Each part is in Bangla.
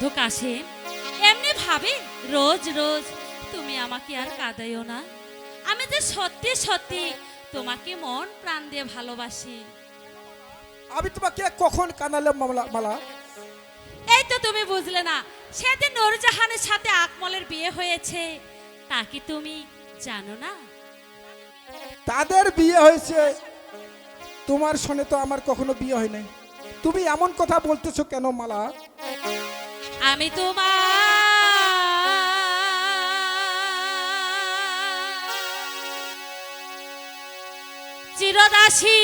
বন্ধু কাছে এমনি ভাবে রোজ রোজ তুমি আমাকে আর কাঁদাইও না। আমি যে সত্যি সত্যি তোমাকে মন প্রাণ দিয়ে ভালোবাসি। আমি তোমাকে কখন কানালে মামলা মালা? এই তো তুমি বুঝলে না সেদিন নূরজাহানের সাথে আকমলের বিয়ে হয়েছে। তা কি তুমি জানো না? তাদের বিয়ে হয়েছে। তোমার সঙ্গে তো আমার কখনো বিয়ে হয় নাই। তুমি এমন কথা বলতেছো কেন মালা? আমি তোমার চিরদাসী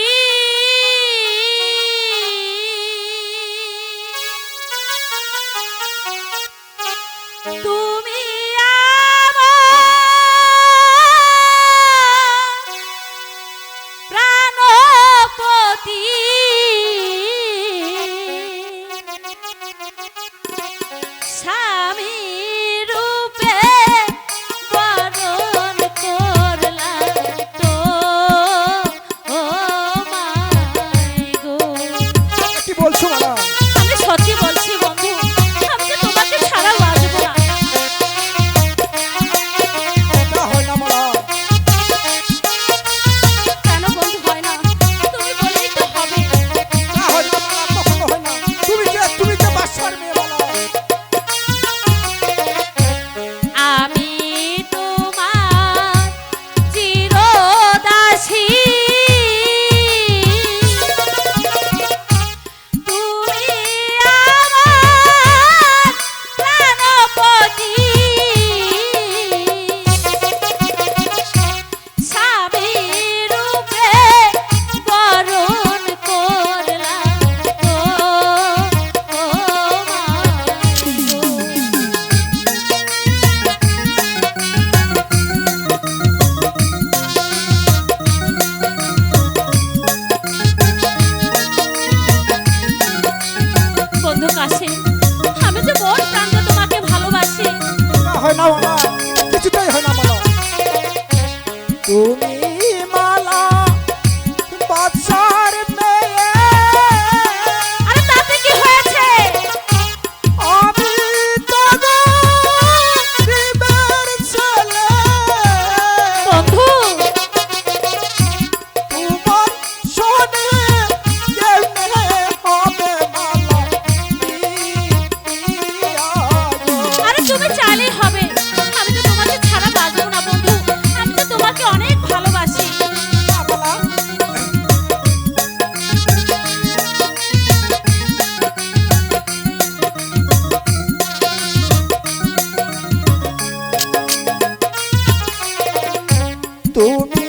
独。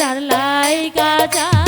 গাছার লাই গাছা